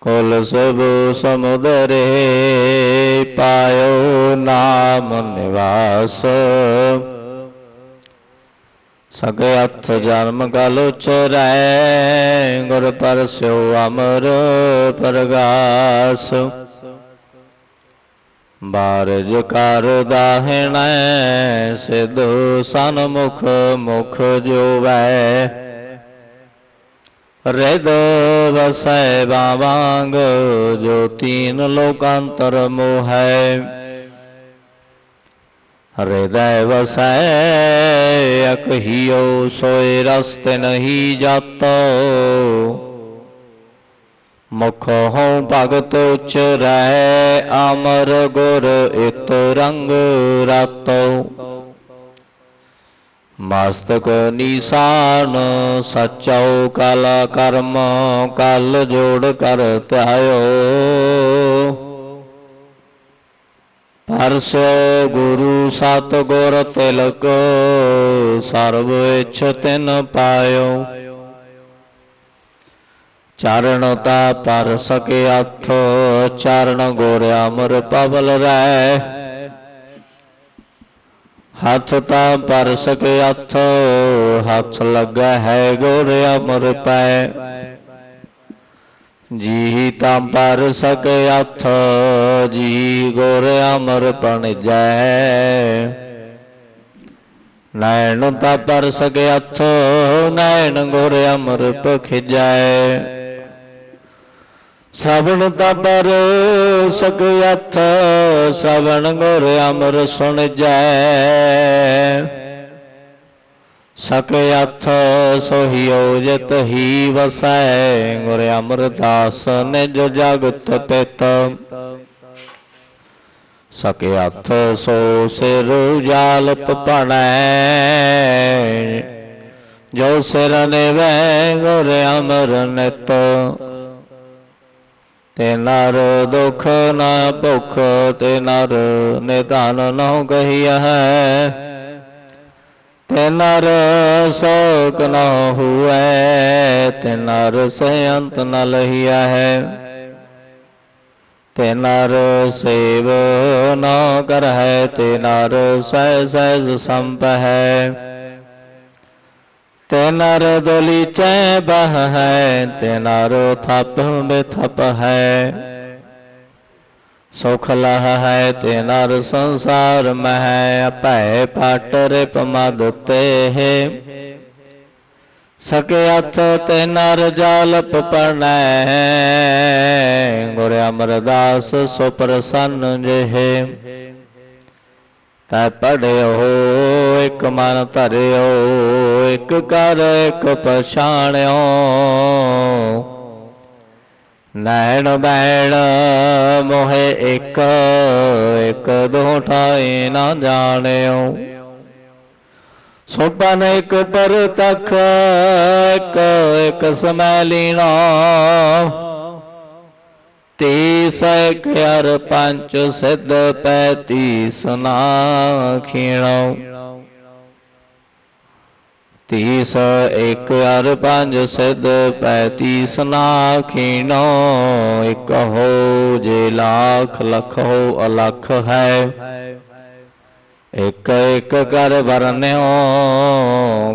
ਕੁਲ ਸਭ ਸਮੁਦਰੇ ਪਾਇਓ ਨਾਮ ਨਿਵਾਸ। ਸਗੇ ਅਥ ਜਨਮ ਗਲ ਉਚਰੈ, ਗੁਰ ਪਰਸਿਓ ਅਮਰ ਪ੍ਰਗਾਸ। ਬਾਰਜ ਕਰ ਦਾਹਿਣੈ, ਸਿਧ ਸਨਮੁਖ ਮੁਖ ਜੋਵੈ। ਰਿਦ ਵਸੈ ਬਾਵਾਂਗ ਜੋ ਤੀਨ ਲੋਕਾਂਤਰ ਮੋਹੈ ਹਿਰਦੈ ਵਸੈ ਅਕਹੀਓ ਸੋਏ ਰਸਤੇ ਨਹੀਂ ਜਾਤੋ। ਮੁਖ ਹਉ ਭਗਤ ਉਚਰੈ ਅਮਰ ਗੁਰ ਇਤ ਰੰਗ ਰਾਤੋ। ਮਸਤਕ ਨੀਸਾਨ, ਸਚਉ ਕਲ ਕਰਮ, ਕਲ ਜੋੜ ਕਰ ਧਿਆਇਓ। ਪਰਸ ਗੁਰੂ ਸਤ ਗੁਰ ਤਿਲਕ, ਸਰਬ ਇਛ ਤਿਨ ਪਾਇਓ। ਚਰਨ ਤਾ ਪਰ ਸਕੇ ਅਥ, ਚਰਨ ਗੁਰ ਅਮਰ ਪਵਲ ਰੈ ਹੱਥ ਤਾਂ ਪਰ ਸਕੇ ਹੱਥ ਹੱਥ ਲੱਗਾ ਹੈ ਗੁਰ ਅਮਰ ਪੈ ਜੀ ਤਾਂ ਪਰ ਸਕੇ ਹੱਥ ਜੀ ਗੁਰ ਅਮਰ ਪਣਜੈ ਨੈਣ ਤਾਂ ਪਰ ਸਕੇ ਹੱਥ, ਨੈਣ ਗੁਰ ਅਮਰ ਪਖਿਜੈ ਸਵਣ ਤਾਂ ਪਰ ਸਵਣ ਗੁਰ ਅਮਰ ਸੁਣ ਜੈ। ਸਕੇ ਅਥ ਜਤ ਹੀ ਵਸੈ, ਗੁਰ ਅਮਰਦਾਸ ਨਿਜ ਜਗਤ ਪਿਤ ਸਕੇ ਅਥ ਸੋ ਸਿਰ ਜਾਲਪ ਪਣੈ ਜੋ ਸਿਰ ਨੇ ਵੈ ਗੁਰ ਅਮਰ ਨਿਤ। ਤੇ ਨਰ ਦੁਖ ਨਾ ਭੁਖ ਤੇ ਨਰ ਨਿਧਨ ਨਹੁ ਕਹੀਆ ਹੈ ਤੇ ਨਰ ਸੋਕ ਨ ਹੁਐ ਤੇ ਨਰ ਸਯੰਤ ਨ ਲਹੀਆ ਹੈ ਤੇ ਨਰ ਸੇਵ ਨਾ ਕਰਹਿ, ਤੇ ਨਰ ਸਹਿ ਸਹਿਜ ਸੰਪ ਹੈ ਤੇ ਨਰ ਦਲੀਚੈ ਬਹ ਹੈ, ਤੇ ਨਰ ਥਪ ਬਿਥਪ ਹੈ। ਸੁਖ ਲਹ ਹੈ, ਤੇ ਨਰ ਸੰਸਾਰ ਮਹਿ ਭੈ ਪਟ ਰਿਪ ਮਦ ਤੇ ਸਕੇ ਅਥ ਤੇ ਨਰ ਜਾਲਪ ਪੜਨੈ, ਗੁਰ ਅਮਰਦਾਸ ਸੋ ਪ੍ਰਸੰਨ ਜਿਹੇ। ਤੈ ਪੜਿਓ, ਇਕ ਮਨ ਧਰਿਓ ਇੱਕ ਕਰ ਇੱਕ ਪਛਾਣਿਓ। ਨੈਣ ਬੈਣ ਮੋਹਿ ਇੱਕ, ਇਕ ਦੋ ਠਾਏ ਨਾ ਜਾਣਿਓ। ਸੋਪਨ ਇੱਕ ਪਰ ਤਖ ਇਕ ਸਮੈ ਲੀਣਾ ਤੀਸ ਇਕ ਹਰ ਪੰਜ ਸਿੱਧ ਪੈਤੀ ਸੁਨਾ ਖੀਣੋ। ਤੀਸ ਇੱਕ ਹਰ ਪੰਜ ਸਿੱਧ ਪੈਤੀ ਸੁਨਾ ਖੀਣੋ, ਇੱਕ ਹੋ ਜੇ ਲੱਖ, ਲਖ ਹੋ ਅਲਖ ਹੈ। ਇਕ ਇਕ ਕਰ ਵਰਨਿਓ,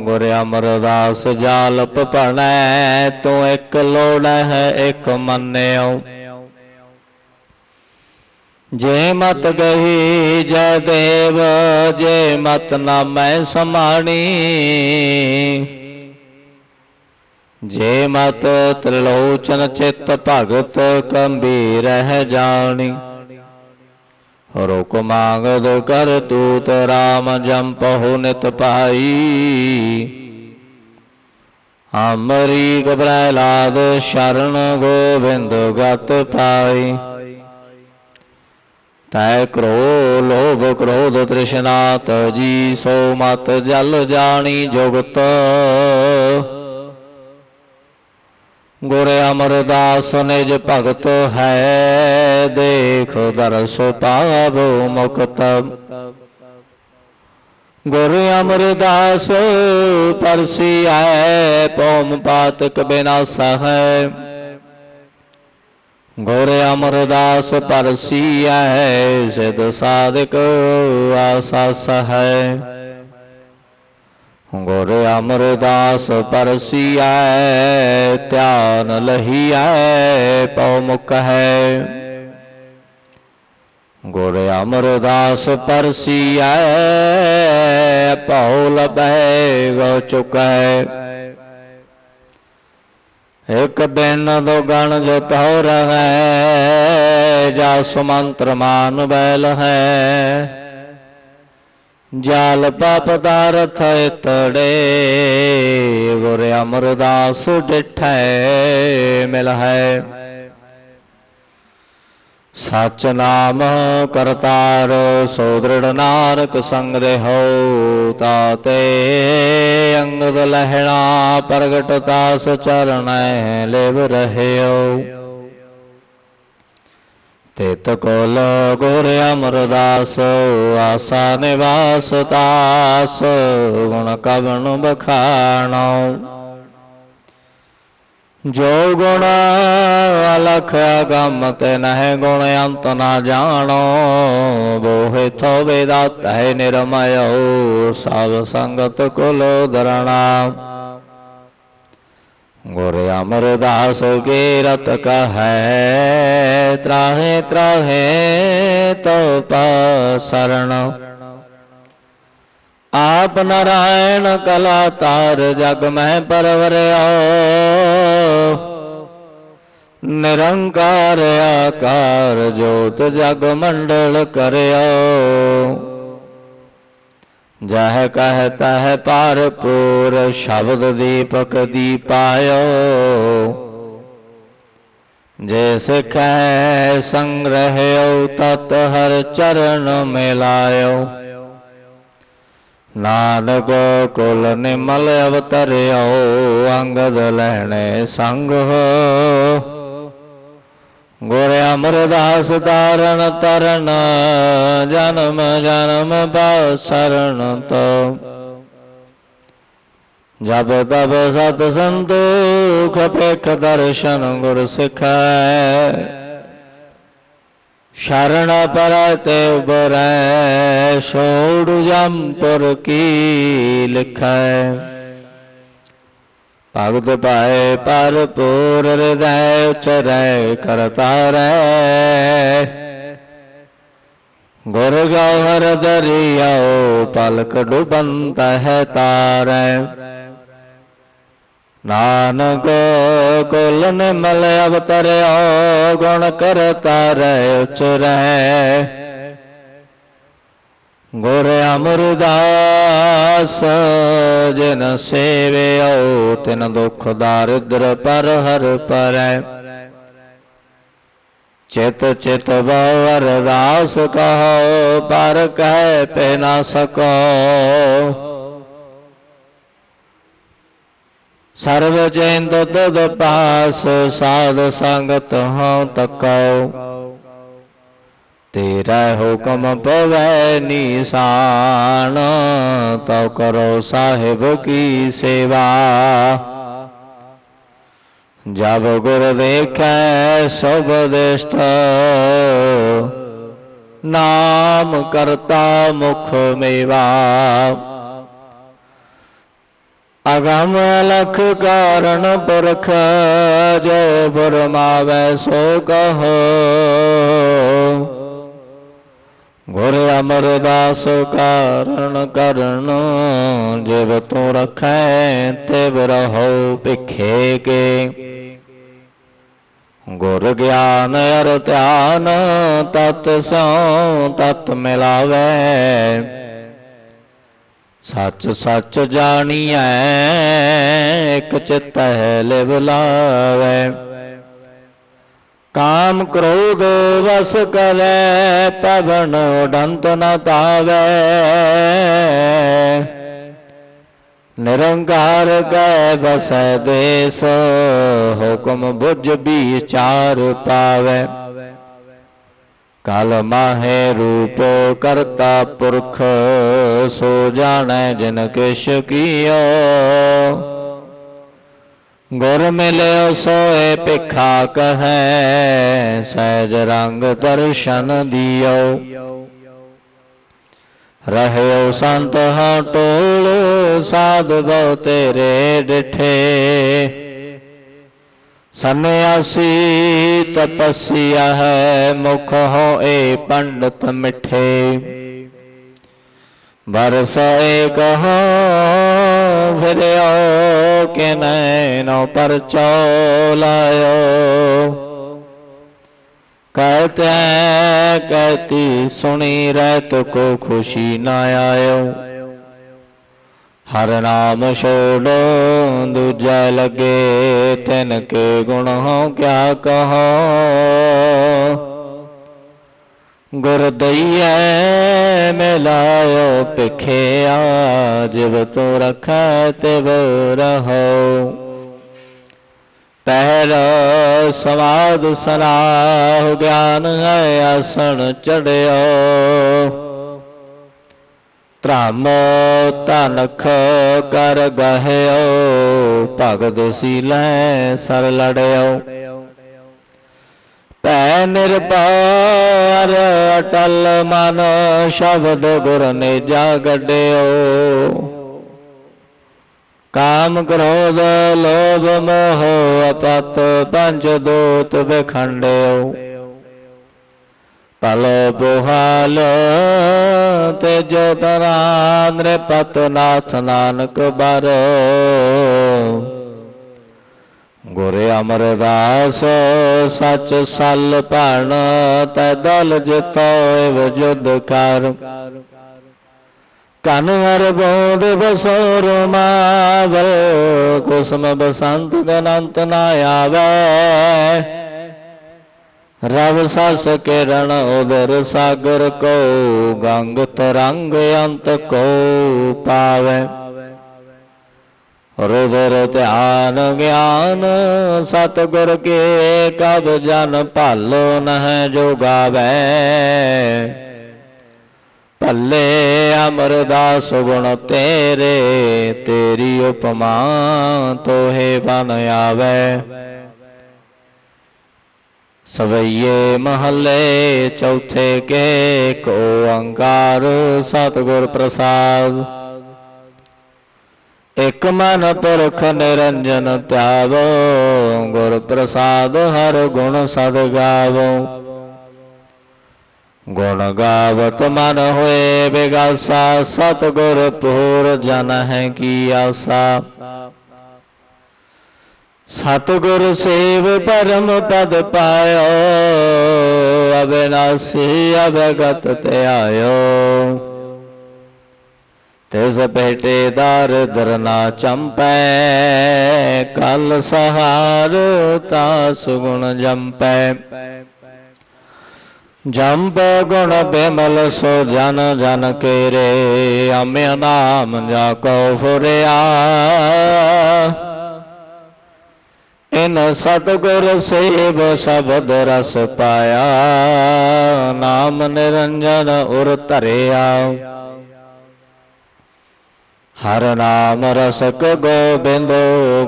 ਗੁਰ ਅਮਰਦਾਸ ਜਾਲਪ ਪੜੈ ਤੂੰ ਇਕ ਲੋੜ ਹੈ, ਇਕ ਮੰਨਿਓ। ਜੇ ਮਤ ਗਹੀ ਜੈ ਦੇਵ ਜੇ ਮਤ ਨਾ ਮੈਂ ਸਮਾਣੀ। ਜੇ ਮਤ ਤ੍ਰਿਲੋਚਨ ਚਿਤ ਭਗਤ ਕੰਬੀਰ ਹੈ ਜਾਣੀ। ਰੋਕ ਮੰਗਦ ਕਰ ਤੂਤ ਰਾਮ ਜੰਪਹੁ ਨਿਤ ਪਾਈ ਅਮਰੀ ਗਬਰੈ ਲਾਦ ਸ਼ਰਨ ਗੋਬਿੰਦ ਗਤ ਪਾਈ। ਤੈ ਕਰੋ ਲੋਭ ਕ੍ਰੋਧ ਤ੍ਰਿਸ਼ਨਾ ਤਜੀ ਸੋ ਮਤ ਜਲ ਜਾਣੀ ਜੁਗਤ। ਗੁਰ ਅਮਰਦਾਸ ਨਿਜ ਭਗਤ ਹੈ, ਦੇਖ ਦਰਸੋ ਪਾਵੋ ਮੁਕਤ। ਗੁਰ ਅਮਰਦਾਸ ਪਰਸੀ ਆਏ ਪਉਮ ਪਾਤਕ ਬਿਨਾਸਾ ਹੈ ਗੁਰ ਅਮਰਦਾਸ ਪਰਸੀਐ ਸਿਧ ਸਾਧਕ ਆਸਾਸ ਹੈ ਗੁਰ ਅਮਰਦਾਸ ਪਰਸੀਐ ਧਿਆਨ ਲਹੀਐ, ਪਉ ਮੁਖ ਹੈ। ਗੁਰ ਅਮਰਦਾਸ ਪਰਸੀਐ ਪਉ ਲਬੈ ਗੋ ਚੁਕੈ। ਇਕ ਬਿਨ ਦੋ ਗਣ ਜੋ ਤਉ ਰਹੈ ਜਾ ਸੁਮੰਤਰ ਮਾਨ ਬੈਲ ਹੈ। ਜਾਲ ਪਾਪ ਦਾਰਥ ਤੜੇ ਗੁਰ ਅਮਰਦਾਸ ਡਿਠੈ ਮਿਲ ਹੈ। ਸਚ ਨਾਮ ਕਰਤਾਰ ਸੋ ਦ੍ਰਿੜ ਨਾਨਕ ਸੰਗ ਰਹੋ ਤਾਤੇ ਅੰਗਦ ਲਹਿਣਾ ਪ੍ਰਗਟ ਤਾਸ ਚਰਣੈ ਲਿਵ ਰਹਿਓ। ਤਿਤ ਕੋਲ ਗੁਰ ਅਮਰਦਾਸ, ਆਸਾ ਨਿਵਾਸ ਤਾਸ ਗੁਣ ਕਵਣ ਬਖਾਣੋ। ਜੋ ਗੁਣ ਅਲਖ ਅਗਮ ਤੇ ਨਹਿ ਗੁਣ ਅੰਤ ਨਾ ਜਾਣੋ, ਬੋਹਿ ਥੋ ਵੇਦਾਤ ਹੈ ਨਿਰਮਯੋ ਸਭ ਸੰਗਤ ਕੁਲ ਦਰਣਾ। ਗੁਰ ਅਮਰਦਾਸ ਕੇ ਰਤ ਕਹੈ, ਤਰਾਹੇ ਤਰਾਹੇ ਤੋ ਪਸਰਣ ਆਪ ਨਾਰਾਇਣ ਕਲਾ ਤਾਰ ਜਗ ਮਹਿ ਪਰਵਰਿਓ ਨਿਰੰਕਾਰ ਆਕਾਰ ਜੋਤ ਜਗ ਮੰਡਲ ਕਰਿਓ ਜਹ ਕਹਤਾ ਹੈ ਭਰਪੂਰ ਸ਼ਬਦ ਦੀਪਕ ਦੀਪਾਇਓ ਜੇ ਸਿਖੈ ਸੰਗ੍ਰਹਿਓ ਤਤ ਹਰ ਚਰਨ ਮਿਲਾਇਓ। ਨਾਨਕ ਕੁਲ ਨਿਮਲ ਅਵਤਰਿਓ ਅੰਗਦ ਲੈਣੇ ਸੰਗ ਹੋ। ਗੁਰ ਅਮਰਦਾਸ ਤਾਰਨ ਤਰਨ, ਜਨਮ ਜਨਮ ਬਾ ਸਰਣ ਤੋ। ਜਬ ਤਬ ਸਤ ਸੰਤੋਖ ਪੇਖ ਦਰਸ਼ਨ ਗੁਰ ਸਿਖੈ। ਸ਼ਰਣ ਪਰਤੇ ਉਬਰੈ, ਛੋੜ ਜੰਪੁਰ ਕੀ ਲਿਖੈ। ਭਗਤ ਪਾਏ ਪਰਪੂਰ ਹਿਰਦੈ, ਉਚਰੈ ਕਰਤਾਰੈ ਗੁਰ ਗੌਹਰ ਦਰਿਆਓ ਪਲਕ ਡੁਬੰਤ ਹੈ ਤਾਰੈ। ਨਾਨਕ ਕੁਲ ਨਿਮਲ ਅਵਤਰਿਓ ਗੁਣ ਕਰਤਾ ਰਹਿ ਉਚਰੈ। ਗੁਰ ਅਮਰਦਾਸ ਜਿਨ ਸੇਵਿਓ, ਤਿਨ ਦੁਖ ਦਾਰਿਦਰ ਪਰ ਹਰ ਪਰੈ। ਚਿਤ ਚਿਤ ਬਉ ਅਰਦਾਸ ਕਹੋ, ਪਰ ਕਹਿ ਪੈ ਨਾ ਸਕੋ। ਸਰਵ ਜੈਨ ਦੁਧ ਪਾਸ ਸਾਧ ਸੰਗਤ ਹਉ ਤਕਉ। ਤੇਰਾ ਹੁਕਮ ਪਵੈ ਨੀਸਾਨ, ਤਉ ਕਰੋ ਸਾਹਿਬ ਕੀ ਸੇਵਾ। ਜਬ ਗੁਰ ਦੇਖੈ ਸਭ ਦਿਸ਼ਟ, ਨਾਮ ਕਰਤਾ ਮੁਖ ਮੇਵਾ। ਅਗਮ ਲਖ ਕਾਰਨ ਪੁਰਖ ਜੋ ਫਰਮਾਵੇ ਸੋ ਕਹੋ। ਗੁਰ ਅਮਰਦਾਸ ਕਾਰਣ ਕਰਨ, ਜਿਵ ਤੂੰ ਰਖੈ ਤਿਵ ਰਹੋ ਭਿਖੇ ਕੇ। ਗੁਰ ਗਿਆਨ ਅਰ ਧਿਆਨ, ਤਤ ਸੋ ਤਤ ਮਿਲਾਵੇ। ਸੱਚ ਸੱਚ ਜਾਣੀਐ, ਇਕ ਚਿਤ ਹੈ ਲਿਵ ਲਾਵੇ। ਕਾਮ ਕ੍ਰੋਧ ਵਸ ਕਰੈ ਪਵਨ ਉਡੰਤ ਨ ਤਾਵੇ ਨਿਰੰਕਾਰ ਕੈ ਬਸੈ ਦੇਸ, ਹੁਕਮ ਬੁਝ ਵਿਚਾਰ ਪਾਵੇ। ਕਲ ਮਾਹੇ ਰੂਪ ਕਰਤਾ ਪੁਰਖ, ਸੋ ਜਾਣੈ ਜਿਨ ਕਿਛ ਕੀਓ। ਗੁਰ ਮਿਲਿਓ ਸੋਏ ਭਿਖਾ ਕਹੈ, ਸਹਿਜ ਰੰਗ ਦਰਸ਼ਨ ਦਿਓ। ਰਹਿਓ ਸੰਤ ਹਾਂ ਟੋਲ ਸਾਧ ਬਹੁ ਤੇਰੇ ਡਿਠੇ। ਸੰਨਿਆਸੀ ਤਪਸੀਆ ਹੈ ਮੁਖ ਹੋਏ ਪੰਡਤ ਮਿਠੇ ਬਰਸਾਏ ਕਹਾ ਫਿਰਿਓ ਕਿ ਨੈਨੋ ਪਰ ਚੋਲਾਇਓ ਕਹਤੇ ਕਹਤੀ ਸੁਣੀ ਰਹਿਤ ਕੋ ਖੁਸ਼ੀ ਨਾ ਆਇਓ ਹਰ ਨਾਮ ਛੋੜੋ, ਦੂਜਾ ਲਗੇ ਤਿਨ ਕੇ ਗੁਣ ਹੋ ਕਿਆ ਕਹੋ। ਗੁਰ ਦਈਐ ਮਿਲਾਇਓ ਪਿਖਿਆ ਜਿਵ ਤੋ ਰਖੈ ਤਿਵ ਰਹੋ। ਪਹਿਲ ਸਵਾਦ ਸਲਾਹ ਗਿਆਨ ਹੈ ਆਸਣ ਚੜਿਓ। ਧਰਮ ਧਨਖ ਕਰ ਗਹਿਓ, ਭਗਤ ਸੀਲੈ ਸਰ ਲੜਿਓ। ਭੈ ਨਿਰਭਰ ਅਟਲ ਮਨ ਸ਼ਬਦ ਗੁਰ ਨੇ ਜਾ ਗੱਡਿਓ। ਕਾਮ ਕ੍ਰੋਧ ਲੋਭ ਮੋਹ ਅਪਤ ਪੰਜ ਦੋਤ ਬਖੰਡਿਓ ਪਲ ਬੋਹਾਲ ਤੇ ਜੋ ਤਰਾ ਨ੍ਰਿਪਤ ਨਾਥ ਨਾਨਕ ਬਰ। ਗੁਰ ਅਮਰਦਾਸ ਸਚ ਸਲ ਭਣ ਤੈ ਦਲ ਜਿਤੋ ਵਜੁਦ ਕਰ। ਕਨ ਹਰ ਬੋਧ ਬਸੋਰ ਮਾਵਰ ਕੁਸਮ ਬਸੰਤ ਗਨੰਤ ਨਾ ਆਵੇ। ਰਵ ਸਸ ਕਿਰਣ ਉਦਰ ਸਾਗਰ ਕੋ, ਗੰਗ ਤਰੰਗ ਅੰਤ ਕੋ ਪਾਵੇ। ਰੁਦਰ ਧਿਆਨ ਗਿਆਨ, ਸਤਗੁਰ ਕੇ ਕਬ ਜਨ ਭਾਲੋ ਨਹਿ ਜੋ ਗਾਵੇ ਭੱਲੇ ਅਮਰਦਾਸ ਗੁਣ ਤੇਰੇ, ਤੇਰੀ ਉਪਮਾ ਤੋਹੇ ਬਨ ਆਵੇ। ਸਵਈਏ ਮਹੱਲੇ ਚੌਥੇ ਕੇ ਕੋ ਓੰਕਾਰ ਸਤਿਗੁਰ ਪ੍ਰਸਾਦ। ਇਕ ਮਨ ਪੁਰਖ ਨਿਰੰਜਨ ਧਿਆਵੋ ਗੁਰ ਪ੍ਰਸਾਦ ਹਰ ਗੁਣ ਸਦ ਗਾਵੋ। ਗੁਣ ਗਾਵਤ ਮਨ ਹੋਏ ਬਿਗਾਸਾ, ਸਤਗੁਰ ਪੂਰ ਜਨ ਹੈ ਕੀ ਆਸਾ। ਸਤਗੁਰ ਸੇਵ ਪਰਮ ਪਦ ਪਾਇਓ ਅਬਿਨਾਸੀ ਅਭਗਤ ਤੇ ਤਿਸ ਭੇਟੇ ਦਰ ਦਰਨਾ ਚੰਪੈ, ਕਲ ਸਹਾਰ ਤਾ ਸੁਗੁਣ ਜੰਪੈ। ਜੰਪ ਗੁਣ ਬਿਮਲ ਸੋ ਜਨ ਜਨ ਕੇਰੇ ਅਮਿ ਨਾਮ ਜਾ ਕੋ ਫੁਰਿਆ। ਇਨ ਸਤਗੁਰ ਸੇਵ ਸ਼ਬਦ ਰਸ ਪਾਇਆ, ਨਾਮ ਨਿਰੰਜਨ ਉਰ ਧਰਿਆ। ਹਰ ਨਾਮ ਰਸਕ ਗੋਬਿੰਦ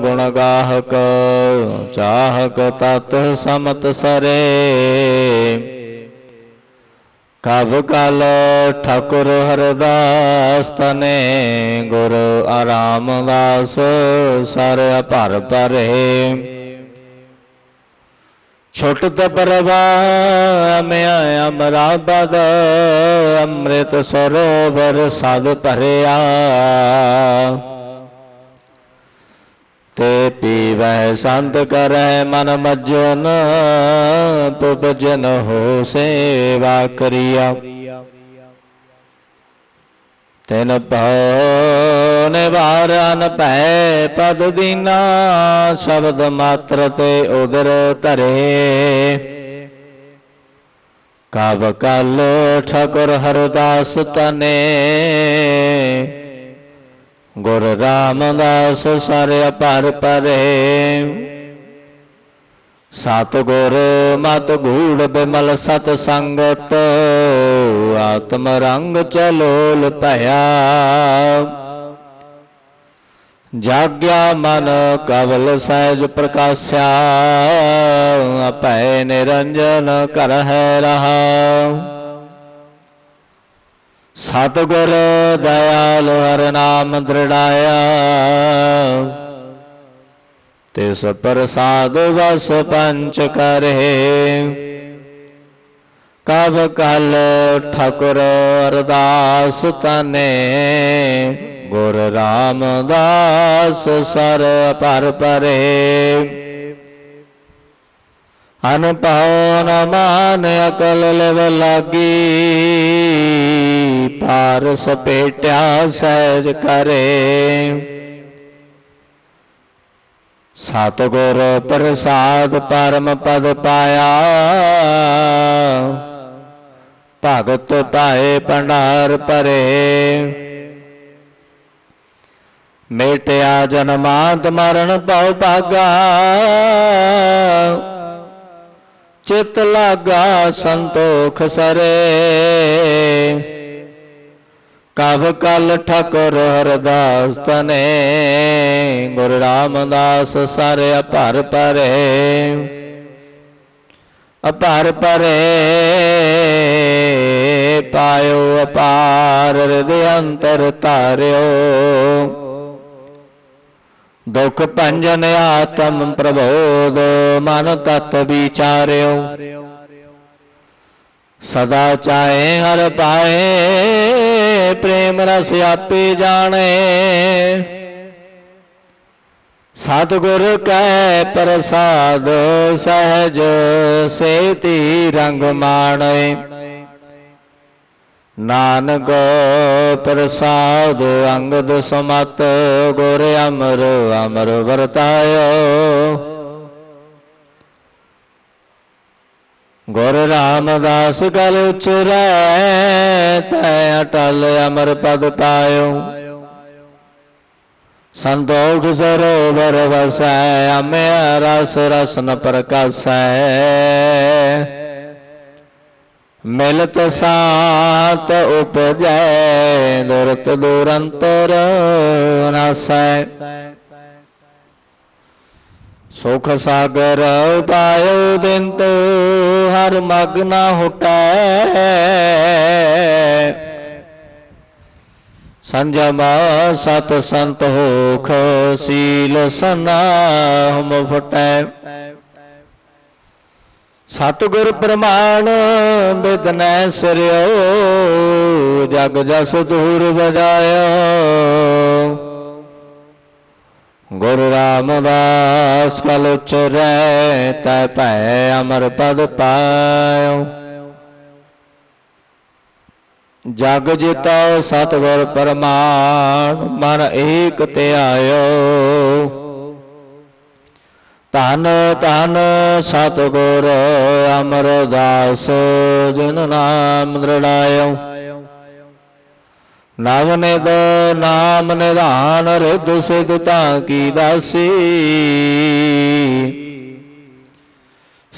ਗੁਣ ਗਾਹਕ, ਚਾਹਕ ਤਤ ਸਮਤ ਸਰੇ। ਕਬ ਕਲ ਠਾਕੁਰ ਹਰਦਾਸ ਤਨੇ, ਗੁਰ ਆਰਾਮਦਾਸ ਸਰ ਭਰ ਭਰੇ ਛੁੱਟ ਪਰਵਾ ਮਿਆ ਅਮਰਾ ਬਦ ਅੰਮ੍ਰਿਤ ਸਰੋਵਰ ਸਦ ਭਰਿਆ ਤੇ ਪੀਵੈ ਸੰਤ ਕਰੈ ਮਨ ਮਜਨ ਪੁਪਜਨ ਹੋ ਸੇਵਾ ਕਰਿਆ। ਤਿਨ ਭਉ ਨਿਵਾਰਨ ਭੈ ਪਦ ਦੀਨਾ ਸ਼ਬਦ ਮਾਤਰ ਤੇ ਉਦਰ ਧਰੇ। ਕਬ ਕਲ ਠਾਕੁਰ ਹਰਦਾਸ ਤਨੇ। ਗੁਰ ਰਾਮਦਾਸ ਸਰ ਅਪਰ ਪਰੇ। ਸਤ ਗੁਰ ਮਤ ਗੂੜ ਬਿਮਲ ਸਤ ਸੰਗਤ। ਆਤਮ ਰੰਗ ਚਲੋਲ ਭਇਆ। ਜਾਗਿਆ ਮਨ ਕਵਲ ਸਹਿਜ ਪ੍ਰਕਾਸ਼ਿਆ। ਆਪੈ ਨਿਰੰਜਨ ਕਰ ਹੈ ਰਹਾ। ਸਤਿਗੁਰ ਦਇਆਲ ਹਰ ਨਾਮ ਦ੍ਰਿੜਾਇਆ। ਤਿਸ ਪ੍ਰਸਾਦ ਵਸ ਪੰਚ ਕਰੇ। ਕਬ ਕਲ ਠਕੁਰ ਅਰਦਾਸ ਤਨੇ, ਗੁਰ ਰਾਮਦਾਸ ਸਰ ਪਰ ਪਰੇ। ਅਨਪਉ ਨ ਮਾਨ ਅਕਲ ਲਵ ਲਾਗੀ, ਪਾਰਸ ਪੇਟਿਆ ਸਹਿਜ ਕਰੇ। ਸਤਿਗੁਰ ਪ੍ਰਸਾਦ ਪਰਮ ਪਦ ਪਾਇਆ ਭਗਤ ਪਾਏ ਭੰਡਾਰ ਭਰੇ। ਮੇਟਿਆ ਜਨਮਾਂਤ ਮਰਨ ਭਉ ਭਾਗਾ। ਚਿਤ ਲਾਗਾ ਸੰਤੋਖ ਸਰੇ। ਕਬ ਕਲ ਠਕੁਰ ਹਰਦਾਸ ਤਨੇ। ਗੁਰ ਰਾਮਦਾਸ ਸਾਰੇ ਭਰ ਪਰੇ। ਅਪਰ ਪਰੇ ਪਾਇਓ, ਅਪਾਰ ਹਿਰਦੇ ਅੰਤਰ ਧਾਰਿਓ। ਦੁਖ ਭੰਜਨ ਆਤਮ ਪ੍ਰਬੋਧ, ਮਨ ਤਤ ਵਿਚਾਰਿਓ। ਸਦਾ ਚਾਹੇ ਹਰ ਪਾਏ, ਪ੍ਰੇਮ ਰਸ ਆਪੇ ਜਾਣੇ। ਸਤਿਗੁਰ ਕੈ ਪ੍ਰਸਾਦ ਸਹਿਜ ਸੇਤੀ ਰੰਗ ਮਾਣੇ। ਨਾਨਕ ਪ੍ਰਸਾਦ ਅੰਗਦ ਸਮਤ ਗੁਰ ਅਮਰ ਅਮਰ ਵਰਤਾਇਓ। ਗੁਰ ਰਾਮਦਾਸ ਗਲ ਉਚਰੈ, ਤੈ ਅਟਲ ਅਮਰ ਪਦ ਪਾਇਓ। ਸੰਤੋਖ ਸਰੋਵਰ ਵਸੈ ਅਮੇ ਰਸ ਰਸਨ ਪ੍ਰਕਾਸੈ। ਮਿਲਤ ਸਾਤ ਉਪਜੈ, ਦੁਰਤ ਦੁਰੰਤਰ ਨਾਸੈ। ਸੁਖ ਸਾਗਰ ਪਾਇਓ ਬਿੰਤ, ਹਰ ਮਗ ਨਾ ਸੰਜਮ ਸਤ ਸੰਤ ਹੋਖ, ਸੀਲ ਸਨਾਹਮ ਫਟੈ। ਸਤਿਗੁਰ ਪ੍ਰਮਾਣ ਬਿਦਨੈ ਸਿਰਿਓ, ਜਗ ਜਸ ਦੂਰ ਬਜਾਇਓ ਗੁਰੂ ਰਾਮਦਾਸ ਕਲ ਉਚਰੈ ਤੈ ਭੈ ਅਮਰ ਪਦ ਪਾਇਓ। ਜਗ ਜਿਤੈ ਸਤਿਗੁਰ ਪਰਮਾਨ, ਮਨ ਏਕ ਧਿਆਇਓ ਧਨ ਧਨ ਸਤਿਗੁਰ ਅਮਰਦਾਸ, ਜਿਨ ਨਾਮ ਦ੍ਰਿੜਾਇਓ। ਨਵ ਨਿਦ ਨਾਮ ਨਿਧਾਨ, ਰਿਧ ਸਿਧ ਤਾਂ ਕੀ ਦਾਸੀ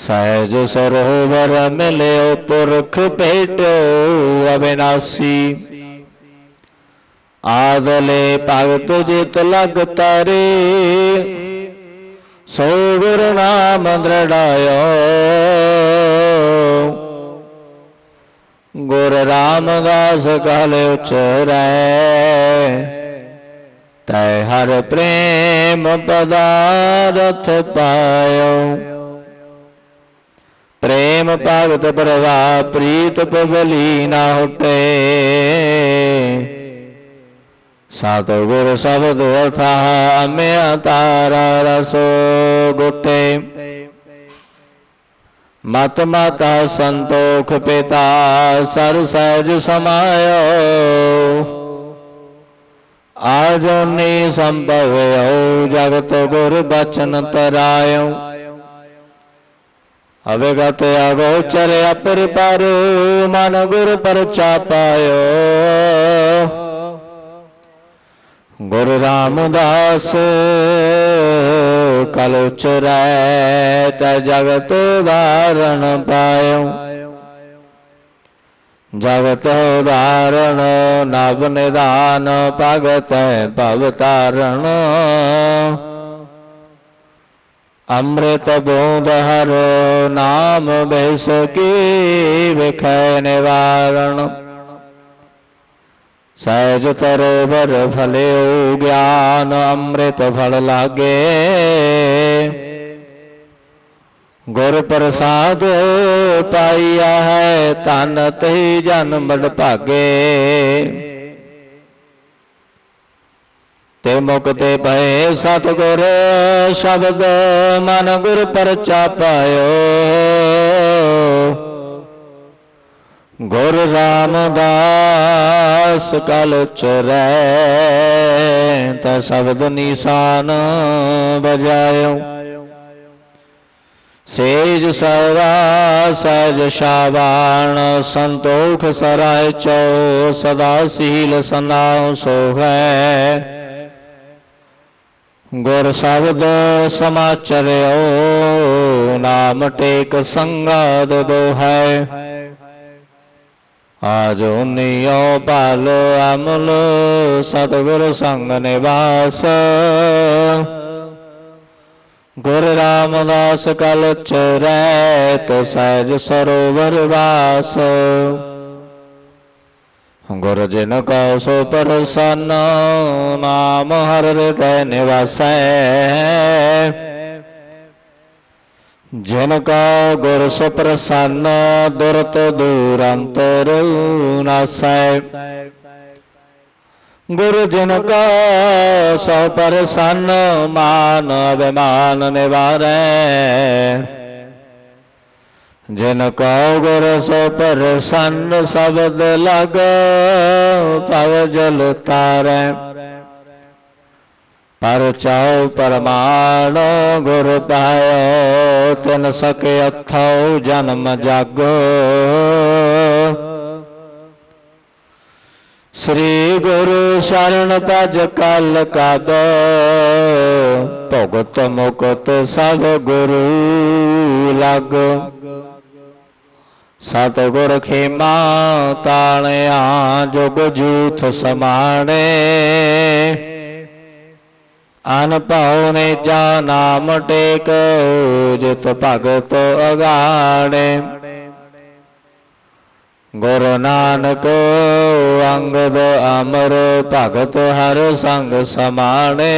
ਸਹਿਜ ਸਰੋਵਰ ਮਿਲਿਓ ਪੁਰਖ ਭੇਟਿਓ ਅਬਿਨਾਸੀ। ਆਦਲੇ ਭਗਤ ਜਿਤ ਲਗ ਤਾਰੇ ਸੋ ਗੁਰ ਨਾਮ ਦ੍ਰਿੜਾਇਓ। ਗੁਰ ਰਾਮਦਾਸ ਕਲ ਉਚਰੈ, ਤੈ ਹਰ ਪ੍ਰੇਮ ਪਦਾਰਥ ਪਾਇਓ। ਪ੍ਰੇਮ ਭਗਤ ਪ੍ਰਵਾ ਪ੍ਰੀਤ ਪਵਲੀ ਨਾ ਹੁਟੇ। ਸਤ ਗੁਰ ਸ਼ਬਦ ਅਥਾ ਅਮਿਆ ਤਾਰਾ ਰਸੋ ਗੁਟੇ ਮਤ ਮਾਤਾ ਸੰਤੋਖ ਪਿਤਾ ਸਰ ਸਹਿਜ ਸਮਾਇਓ। ਆਜੋਨੀ ਸੰਭਵਿਓ ਜਗਤ ਗੁਰ ਬਚਨ ਤਰਾਇਓ। ਅਵੇਗਤ ਅਗੋਚਰ ਅਪਰ ਪਰ, ਮਨ ਗੁਰ ਪਰਚਾ ਪਾਇਓ। ਗੁਰੂ ਰਾਮਦਾਸ, ਕਲ ਉਚਰੈ ਤ ਜਗਤ ਵਾਰਣ ਪਾਇਓ। ਜਗਤ ਉਦਾਰਣ ਨਭ ਨਿਦਾਨ ਭਗਤ ਭਵ ਤਾਰਣ ਅੰਮ੍ਰਿਤ ਬੂੰਦ ਹਰ ਨਾਮ ਬੈਸ ਕੀ ਵਿਖੈ ਨਿਵਾਰਣ। ਸਹਿਜ ਤਰੋਵਰ ਫਲਿਓ ਗਿਆਨ ਅੰਮ੍ਰਿਤ ਫਲ ਲਾਗੇ। ਗੁਰ ਪ੍ਰਸਾਦ ਪਾਈਆ ਹੈ ਤਨ ਤੇ ਜਨਮ ਭਾਗੇ। ਤੇ ਮੁਕਤੇ ਪਏ ਸਤਗੁਰ, ਸ਼ਬਦ ਮਨ ਗੁਰ ਪਰਚਾ ਪਾਇਓ। ਗੁਰ ਰਾਮਦਾਸ ਕਲ ਚਰੈ ਤਾ ਸ਼ਬਦ ਨਿਸ਼ਾਨ ਬਜਾਇਓ ਸੇਜ ਸਰਵਾ ਸਜ ਸ਼ਾਵਾਨ ਸੰਤੋਖ ਸਰਾਇ ਚੋ, ਸਦਾ ਸੀਲ ਸਨਾਉ ਸੋਹੈ। ਗੁਰ ਸ਼ਬਦ ਸਮਾਚਰਿਓ, ਨਾਮ ਟੇਕ ਸੰਗਾਦ ਬੋ ਹੈ। ਆਜ ਉਨੀਓ ਪਾਲ ਅਮਲ, ਸਤਿਗੁਰ ਸੰਗ ਨਿਵਾਸ। ਗੁਰ ਰਾਮਦਾਸ ਕਲ ਚਰੈ ਤੋ ਸਹਿਜ ਸਰੋਵਰ ਵਾਸ। ਗੁਰ ਜਿਨ ਕਉ ਸੋ ਪ੍ਰਸੰਨ ਨਾਮ ਹਰ ਹਿਰਦੈ ਨਿਵਾਸੈ। ਜਿਨ ਕਾ ਗੁਰ ਸੋ ਪ੍ਰਸੰਨ ਦੁਰਤ ਦੂਰ ਅੰਤਰ ਨਾਸੈ। ਗੁਰ ਜਿਨ ਕਾ ਸੋ ਪ੍ਰਸੰਨ ਮਾਨ ਅਭਿਮਾਨ ਨਿਵਾਰੈ। ਜਿਨ ਕਉ ਗੁਰ ਸੋ ਪ੍ਰਸੰਨ ਸ਼ਬਦ ਲਗ ਪਵ ਜਲ ਤਾਰੈ। ਪਰ ਚਾਉ ਪਰਮਾਨ ਗੁਰ ਪਾਇਓ, ਤਿਨ ਸਕੇ ਅਥਉ ਜਨਮ ਜਗ। ਸ੍ਰੀ ਗੁਰੂ ਸ਼ਰਨ ਭਜ ਕਲ ਕਬ, ਭਗਤ ਮੁਕਤ ਸਭ ਗੁਰੂ ਲਗ। ਸਤਿਗੁਰ ਖੇਮਾ ਤਾਣਿਆ ਜੁਗ ਜੂਥ ਸਮਾਣੇ। ਅਨ ਭਾਉ ਨੇ ਜਾ ਨਾਮ ਟੇਕ, ਜਿਤ ਭਗਤ ਅਗਾਣੇ। ਗੁਰੂ ਨਾਨਕ ਅੰਗਦ ਅਮਰ, ਭਗਤ ਹਰ ਸੰਗ ਸਮਾਣੇ।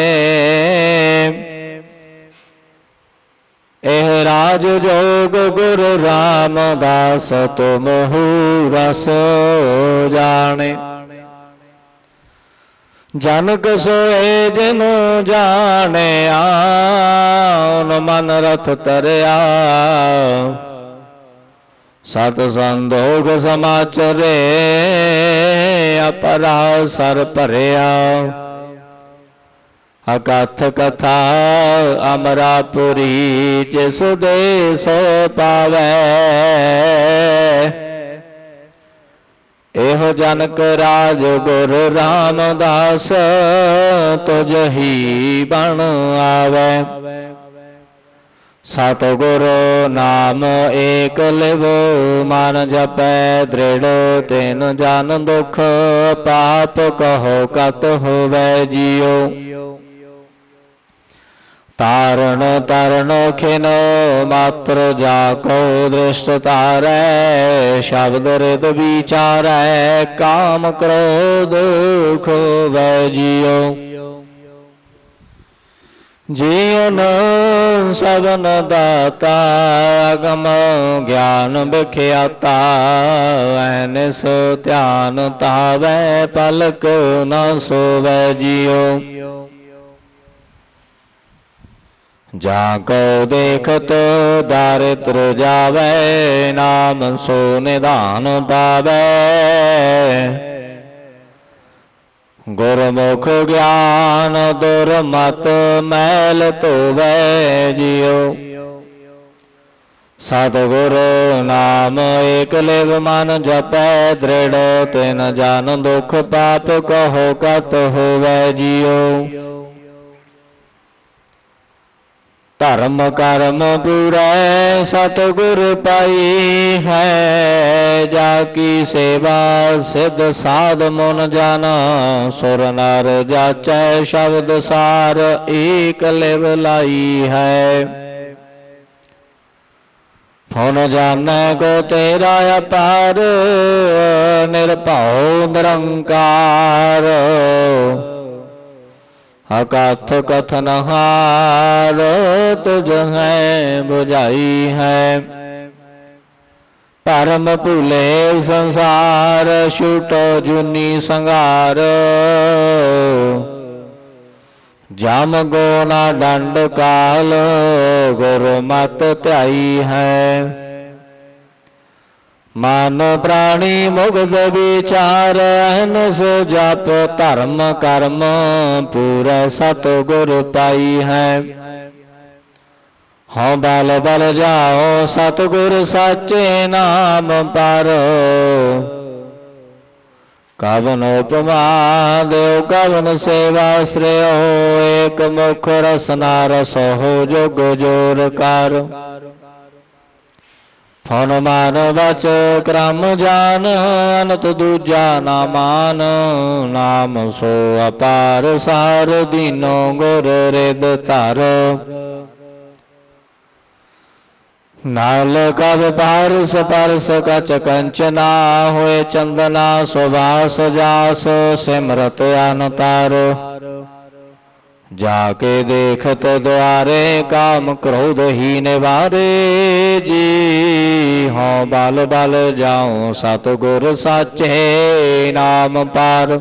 ਇਹ ਜੋਗ ਗੁਰ ਰਾਮਦਾਸ ਤੁਮਹੂ ਰਸ ਜਾਣੇ। ਜਨਕ ਸੋਏ ਜਿਨ ਜਾਣਿਆ ਨ ਮਨ ਰਥ ਤਰਿਆ ਸਤ ਸੰਦੋਗ ਸਮਾਚਰੇ, ਅਪਰਾ ਸਰ ਭਰਿਆ। ਅਕਥ ਕਥਾ ਅਮਰਾਪੁਰੀ ਜਿਸ ਦੇਸ ਪਾਵੈ। ਇਹੋ ਜਨਕ ਰਾਜ ਗੁਰ ਰਾਮਦਾਸ ਤੁਜਹੀ ਬਣ ਆਵੈ। ਸਤਿਗੁਰ ਨਾਮ ਏਕ ਲਿਵ, ਮਨ ਜਪੈ ਦ੍ਰਿੜ, ਤਿਨ ਜਨ ਦੁਖ, ਪਾਪ ਕਹੋ ਕਤ ਹੋਵੈ ਜੀਉ। ਤਾਰਨ ਤਰਨ ਖਿਨ ਮਾਤਰ ਜਾ ਕੋ ਦ੍ਰਿਸ਼ਟ ਤਾਰੈ, ਸ਼ਬਦ ਰਿਦ ਵਿਚਾਰੈ, ਕਾਮ ਕ੍ਰੋਧ ਖੋਵੈ ਜੀਉ। ਜੀਵਨ ਸਭਨ ਦਾਤਾ, ਅਗਮ ਗਿਆਨ ਬਖਿਆਤਾ ਐਨਸ ਧਿਆਨ ਤਾਵੈ, ਪਲਕ ਨ ਸੋਵੈ ਜੀਉ। ਜਾ ਕੋ ਦੇਖਤ ਦਾਰਿਤ੍ਰ ਜਾਵੇ, ਨਾਮ ਸੋ ਨਿਧਾਨ ਪਾਵੇ। ਗੁਰਮੁਖ ਗਿਆਨ ਦੁਰਮਤ ਮੈਲ ਧੋਵੈ ਜਿਉ। ਸਤਿਗੁਰ ਨਾਮ ਏਕ ਲਿਵ ਮਨ ਜਪੈ, ਦ੍ਰਿੜ ਤਿਨ ਜਨ ਦੁਖ ਪਾਪ ਕਹੋ ਕਤ ਹੋਵੈ ਜਿਉ। ਧਰਮ ਕਰਮ ਪੂਰੈ ਸਤਿਗੁਰ ਪਾਈ ਹੈ। ਜਾ ਕੀ ਸੇਵਾ ਸਿਧ ਸਾਧ ਮਨ ਜਨ, ਸੁਰ ਨਰ ਜਾਚੈ ਸ਼ਬਦ ਸਾਰ, ਏਕ ਲਿਵ ਲਾਈ ਹੈ। ਫੁਨ ਜਾਣੈ ਕੋ ਤੇਰਾ ਅਪਾਰ, ਨਿਰਭਉ ਨਿਰੰਕਾਰ। ਅਕਥ ਕਥਨ ਹਾਰ ਤੁਝ ਹੈ 부ਝਾਈ ਹੈ। ਪਰਮ ਭੁਲੇ ਸੰਸਾਰ ਛੂਟੋ ਜੁਨੀ ਸੰਗਾਰ ਜਮ ਗੋ ਨਾ ਡੰਡ ਕਾਲ ਗੁਰ ਮਤ ਧਿਆਈ ਹੈ। ਮਨ ਪ੍ਰਾਣੀ ਮੁਗਧ ਵਿਚਾਰ ਅਨਸ ਜਪ ਧਰਮ ਕਰਮ, ਪੂਰੈ ਸਤ ਗੁਰ ਪਾਈ ਹੈ। ਹਉ ਬਲ ਬਲ ਜਾਓ ਸਤ ਗੁਰ ਸਾਚੇ ਨਾਮ ਪਰ। ਕਵਨ ਉਪਮਾ ਦੇਵ ਕਵਨ ਸੇਵਾ ਸ਼੍ਰੇਓ, ਏਕ ਮੁਖ ਰਸਨਾ ਰਸੋ, ਜੁਗ ਜੋਰ ਕਰ। ਫਨ ਮਾਨ ਵਚ ਕਰਮ ਜਾਨ, ਅਨਤ ਦੂਜਾ ਨਾ ਨਾਮ ਸੋ ਅਪਾਰ ਸਾਰ ਦੀਨੋ ਗੁਰ ਰਿਦ ਧਰ। ਨਾਲ ਕਬ ਪਾਰਸ ਪਰਸ ਕਚ ਕੰਚਨਾ ਹੋਏ ਚੰਦਨਾ ਸੁਵਾਸ ਜਾਸ ਸਿਮਰਤ ਅਨਤਰ। ਜਾ ਕੇ ਦੇਖਤ ਦੁਆਰੇ, ਕਾਮ ਕ੍ਰੋਧ ਹੀ ਨਿਵਾਰੇ। ਜੀ ਹਉ ਬਲ ਬਲ ਜਾਉ ਸਤਿਗੁਰ ਸਾਚੇ ਨਾਮ ਪਰ।